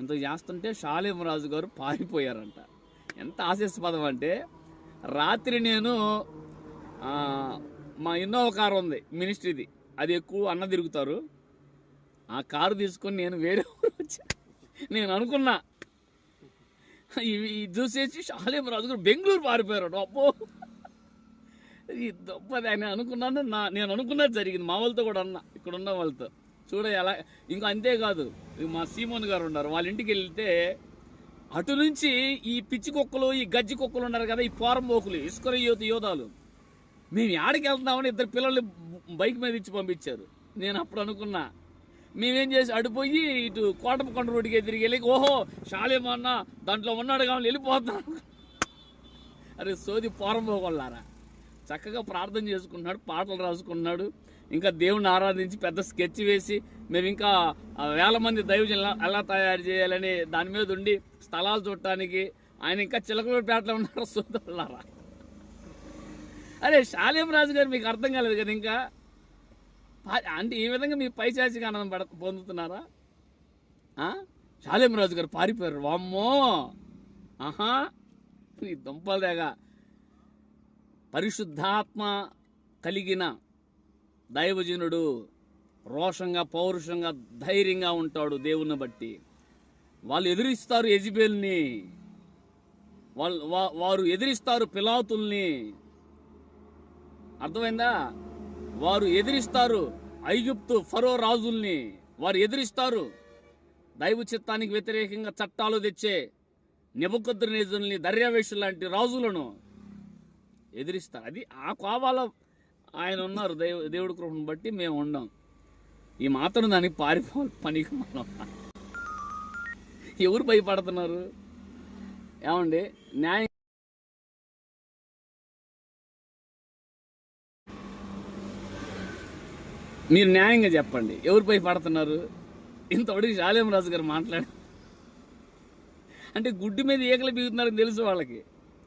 ఇంత చేస్తుంటే షాలేమరాజు గారు పారిపోయారంట. ఎంత ఆశీస్పదం అంటే రాత్రి నేను మా ఇన్నోవా కారు ఉంది మినిస్ట్రీది. అది ఎక్కువ అన్న తిరుగుతారు. ఆ కారు తీసుకొని నేను వేరే వచ్చా. నేను అనుకున్నా. ఇవి ఇది చూసేసి షాలేమరాజు గారు బెంగళూరు పారిపోయారు అప్పో ఈ దొప్పది అని అనుకున్నాను నా నేను అనుకున్నది జరిగింది. మా వాళ్ళతో కూడా అన్న ఇక్కడ ఉన్న వాళ్ళతో. చూడ ఎలా ఇంకా అంతేకాదు. మా సీమోన్ గారు ఉన్నారు వాళ్ళ ఇంటికి వెళ్తే అటు నుంచి ఈ పిచ్చి కుక్కలు ఈ గజ్జి కుక్కలు ఉన్నారు కదా ఈ పోరంబోకులు ఇసుకర యోధ యోధాలు. మేము ఆడికి వెళ్తున్నామని ఇద్దరు పిల్లల్ని బైక్ మీద ఇచ్చి పంపించారు. నేను అప్పుడు అనుకున్నా మేమేం చేసి అడిపోయి ఇటు కోటపకొండ రోడ్డుకి తిరిగి వెళ్ళి ఓహో షాలేమన్నా దాంట్లో ఉన్నాడు కావాలి వెళ్ళిపోతున్నాను అరే సోది పోరంబోకొల్లారా చక్కగా ప్రార్థన చేసుకున్నాడు పాటలు రాసుకున్నాడు ఇంకా దేవుని ఆరాధించి పెద్ద స్కెచ్ వేసి మేము ఇంకా వేల మంది దైవజనులు ఎలా- తయారు చేయాలని దాని మీద ఉండి స్థలాలు చూడటానికి ఆయన ఇంకా చిలకలపేటలో ఉన్నారు సోదరులారా? అరే శాలేం రాజు గారు మీకు అర్థం కాలేదు కదా ఇంకా? అంటే ఈ విధంగా మీ పైశాచిక ఆనందం పడ పొందుతున్నారా? శాలేం రాజు గారు పారిపోయారు. వామ్మో! ఆహా! ఈ దుంపలేగా పరిశుద్ధాత్మ కలిగిన దైవజనుడు రోషంగా పౌరుషంగా ధైర్యంగా ఉంటాడు దేవుని బట్టి. వాళ్ళు ఎదిరిస్తారు ఎజిబేల్ని వాళ్ళు వారు ఎదిరిస్తారు పిలాతుల్ని. అర్థమైందా? వారు ఎదిరిస్తారు ఐగుప్తు ఫరో రాజుల్ని. వారు ఎదిరిస్తారు. దైవ చిత్తానికి వ్యతిరేకంగా చట్టాలు తెచ్చే నిబుకద్రనేజుల్ని దర్యావేషు లాంటి రాజులను. ఎదిరిస్తారు అది ఆ కోవాలో ఆయన ఉన్నారు. దేవు దేవుడి కృపను బట్టి మేము ఉండం. ఈ మాత్రం దానికి పారిపోవాలి పనికి మనం. ఎవరు భయపడుతున్నారు? ఏమండి? న్యాయం మీరు న్యాయంగా చెప్పండి. ఎవరు భయపడుతున్నారు? ఇంతవరకు శాలేం రాజు గారు మాట్లాడారు అంటే గుడ్డు మీద ఈకలు బిగుతున్నారని తెలుసు వాళ్ళకి.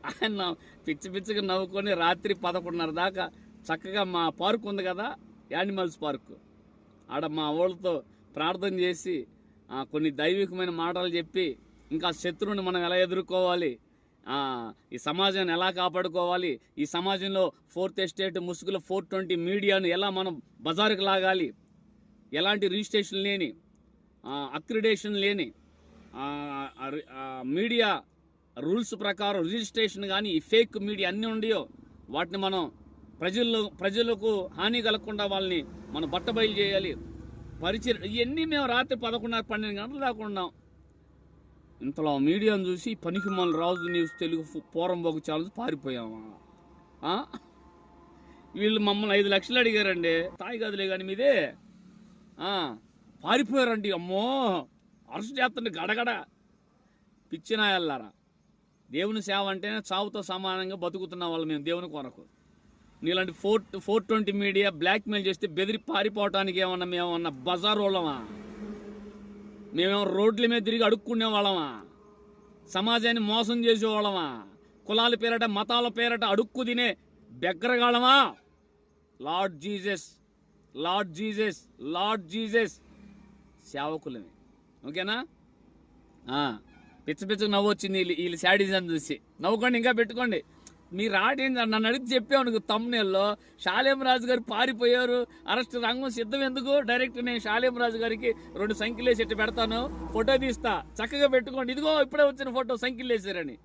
ఆయన పిచ్చి పిచ్చిగా నవ్వుకొని రాత్రి పదకొండున్నర దాకా చక్కగా మా పార్క్ ఉంది కదా యానిమల్స్ పార్క్. ఆడ మా వాళ్ళతో ప్రార్థన చేసి కొన్ని దైవికమైన మాటలు చెప్పి ఇంకా శత్రువుని మనం ఎలా ఎదుర్కోవాలి? ఈ సమాజాన్ని ఎలా కాపాడుకోవాలి? ఈ సమాజంలో ఫోర్త్ ఎస్టేట్ ముసుగులో ఫోర్ ట్వంటీ మీడియాను ఎలా మనం బజారుకు లాగాలి? ఎలాంటి రిజిస్ట్రేషన్ లేని అక్రిడేషన్ లేని మీడియా రూల్స్ ప్రకారం రిజిస్ట్రేషన్ కానీ ఈ ఫేక్ మీడియా అన్నీ ఉండియో వాటిని మనం ప్రజల్లో ప్రజలకు హాని కలగకుండా వాళ్ళని మనం బట్టబయలు చేయాలి. పరిచయం ఇవన్నీ మేము రాత్రి పదకొండున్నర పన్నెండు గంటలు దాకా ఉన్నాం. ఇంతలో మీడియాను చూసి పనికి మన రాజు న్యూస్ తెలుగు పోరం బొగ్గు ఛానల్స్ పారిపోయామా వీళ్ళు మమ్మల్ని ఐదు లక్షలు అడిగారండి. తాయి గదిలే కానీ మీదే. పారిపోయారండి అమ్మో! అరెస్ట్ చేస్తుండే గడగడ. పిచ్చినాయల్లారా. దేవుని సేవ అంటేనే చావుతో సమానంగా బతుకుతున్న వాళ్ళు మేము దేవుని కొరకు. నీలాంటి four four twenty media blackmail చేస్తే బెదిరి పారిపోవటానికి ఏమన్నా మేమన్నా బజార్ వాళ్ళమా? మేమేమో రోడ్ల మీద తిరిగి అడుక్కునే వాళ్ళమా? సమాజాన్ని మోసం చేసే వాళ్ళమా? కులాల పేరట మతాల పేరట అడుక్కు తినే బెగ్గరగాళ్ళమా? Lord Jesus lord Jesus lord Jesus సేవకులమే. ఓకేనా? పిచ్చ పిచ్చకు నవ్వు వచ్చింది వీళ్ళు వీళ్ళు శాడిజం చూసి. నవ్వుకోండి ఇంకా పెట్టుకోండి. మీరు రాటేంటి నన్ను అడిగి చెప్పాను తమ్మునేల్లో షాలేం రాజు గారు పారిపోయారు అరెస్ట్ రంగం సిద్ధం ఎందుకు? డైరెక్ట్ నేను షాలేం రాజు గారికి రెండు సంఖ్యలు వేసి పెడతాను? ఫోటో తీస్తా. చక్కగా పెట్టుకోండి. ఇదిగో ఇప్పుడే వచ్చిన ఫోటో సంఖ్యలు వేసారని.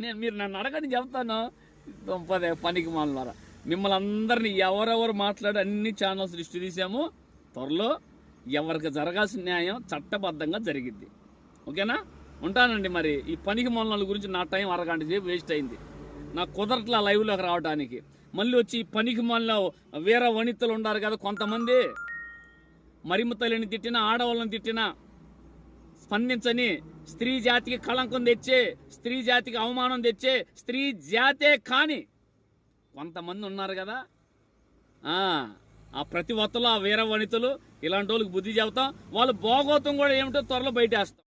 నేను మీరు నన్ను అడగని చెప్తాను. పదే పనికి మాలరా మిమ్మల్ని అందరినీ ఎవరెవరు మాట్లాడి అన్ని ఛానల్స్ లిస్ట్ తీసాము. త్వరలో ఎవరికి జరగాల్సిన న్యాయం చట్టబద్ధంగా జరిగిద్ది. ఓకేనా? ఉంటానండి మరి. ఈ పనికి మూలనాల గురించి నా టైం అరగంట సేపు వేస్ట్ అయింది. నా కుదరట్లా లైవ్లోకి రావడానికి. మళ్ళీ వచ్చి ఈ పనికి మొల్ల వేరే వనితలు ఉన్నారు కదా కొంతమంది. మరిమ తిట్టినా ఆడవాళ్ళని తిట్టినా స్పందించని స్త్రీ జాతికి కళంకం తెచ్చే స్త్రీ జాతికి అవమానం తెచ్చే స్త్రీ జాతే కాని కొంతమంది ఉన్నారు కదా. ఆ, ప్రతి ఒత్తలో ఆ వీర వనితలు ఇలాంటి వాళ్ళకి బుద్ధి చెబుతాం. వాళ్ళు భోగోతం కూడా ఏమిటో త్వరలో బయటేస్తాం.